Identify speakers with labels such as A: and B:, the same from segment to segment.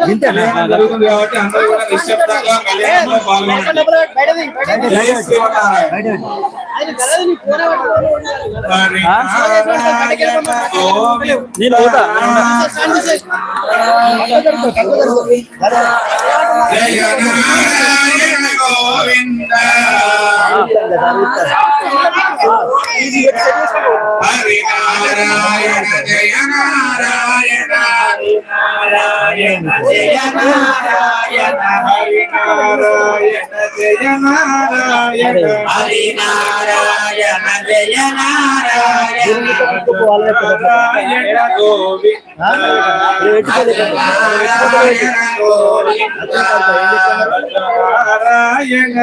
A: వింటేనా
B: జరుగుతుంది కాబట్టి అందరూ కూడా నిశ్శబ్దంగా కళ్యాణంలో పాల్గొనండి. గోవింద.
C: నేను
B: జయ నారాయణ జయ నారాయణ హరినారాయణ జయ నారాయణ హరినారాయణ నారాయణ జయ నారాయణ నారాయణ నారాయణ గోవింద నారాయణ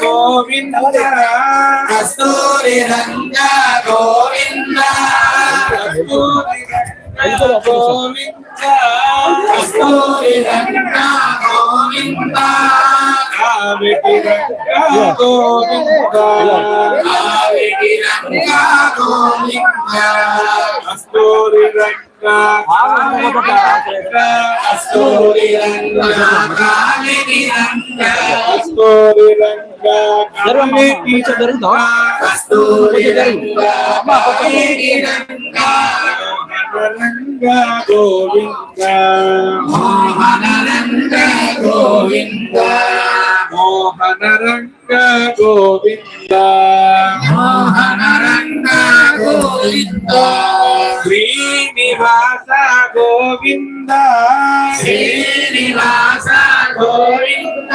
B: గోవింద కస్తూరి రంగ గోవింద కస్తూరి రంగ గోవింద కస్తూరి రంగ గోవింద కావిడి రంగ కస్తూరి గోవింద. మోహన రంగ గోవింద. మోహన రంగ గోవింద. మోహన రంగ గోవింద. శ్రీనివాస గోవింద. శ్రీనివాస గోవింద.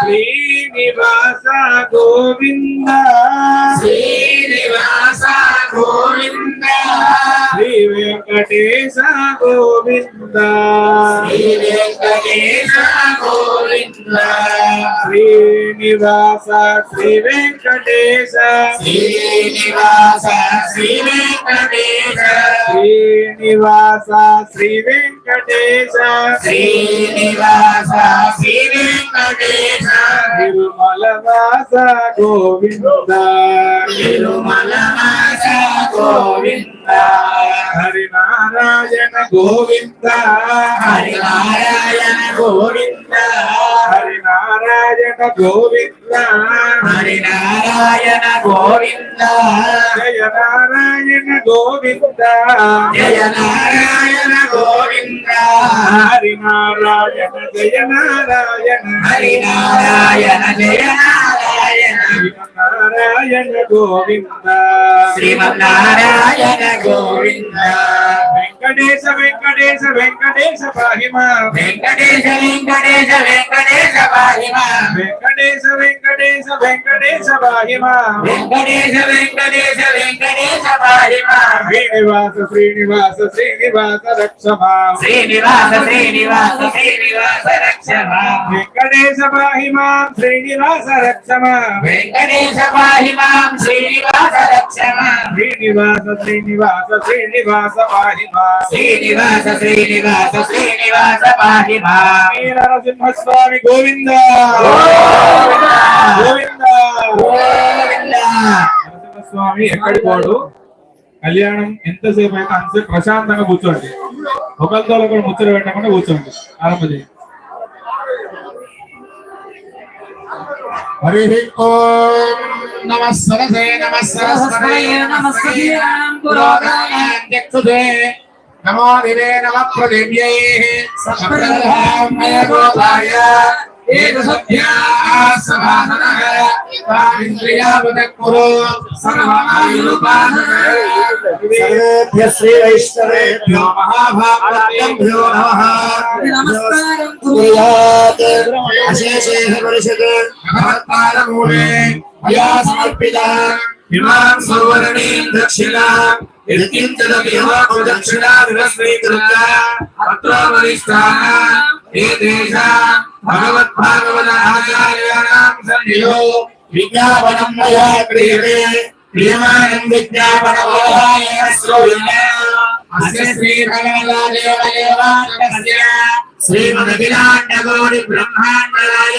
B: శ్రీనివాస గోవింద. గోవింద శ్రీ వెంకటేశ గోవింద శ్రీనివాస శ్రీ వెంకటేశ శ్రీనివాస శ్రీ వెంకటేశ శ్రీనివాస శ్రీ వెంకటేశ శ్రీనివాస శ్రీ వెంకటేశ తిరుమల వాస గోవింద తిరుమల వాస గోవింద గోవింద హరినారాయణ గోవింద హరినారాయణ గోవింద. హరినారాయణ గోవింద. జయ నారాయణ గోవింద. జయ నారాయణ గోవింద. హరినారాయణ జయ నారాయణ. హరినారాయణ జయ నారాయణ. నారాయణ గోవింద. శ్రీమన్నారాయణ గోవింద. వెంకటేశ వెంకటేశ వెంకటేశ పాహిమా. వెంకటేశ వెంకటేశ వెంకటేశ పాహిమా. వెంకటేశ వెంకటేశ వెంకటేశ పాహిమా. వెంకటేశ వెంకటేశ వెంకటేశ పాహిమా. శ్రీనివాస శ్రీనివాస శ్రీనివాస రక్షమా. శ్రీనివాస శ్రీనివాస శ్రీనివాస రక్షమా. వెంకటేశ పాహిమా శ్రీనివాస రక్షమా. వెంకటేశ పాహిమా. శ్రీనివాస రక్షమా శ్రీనివాస శ్రీనివాస శ్రీనివాస పాహిమా. శ్రీనివాస శ్రీనివాస శ్రీనివాస పాహిమా. నరసింహస్వామి గోవింద. గోవింద. గోవింద. నరసింహస్వామి ఎక్కడి పోడు? కళ్యాణం ఎంతసేపు అయితే అంతసేపు ప్రశాంతంగా కూర్చోండి. ఒకరితో ఒకరు ముచ్చట పెట్టకుండా కూర్చోండి. ఆరంభ చేయండి హరి ఓం నమ సరసే నమ సరస్వతే నమ పురోగాయాధ్యక్షుతే నమో దివే నమ ప్రదివ్యై సప్రధామయ గోపాయ ఏక సత్యా సమాసనః తామింద్రియావదక్కురు సర్వమాయురుపాసన
A: సర్వేభ్య శ్రీ వైష్ణవేభ్యో
B: మహాభాగవతేభ్యో నమః.
A: నమస్కారం కుర్యాత్ అశేషేహ పరిషత్
B: భగవత్పాదమూలే మయా సమర్పిత. ఇమాం సౌవర్ణీం దక్షిణా. యత్కించదమిహో దక్షిణా వివస్వీకృత్య అత్ర వరిష్టాః ఏతేషా భగవద్భాగవత ఆచార్యాణాం సన్నిధో విజ్ఞాపనం మయా క్రియతే. క్రియమాణం విజ్ఞాపనబోధాయ శ్రూయతే అస్య శ్రీ భగవదాదేవదేవాంతస్య శ్రీమదఖిలాండగోడి బ్రహ్మాండరాయ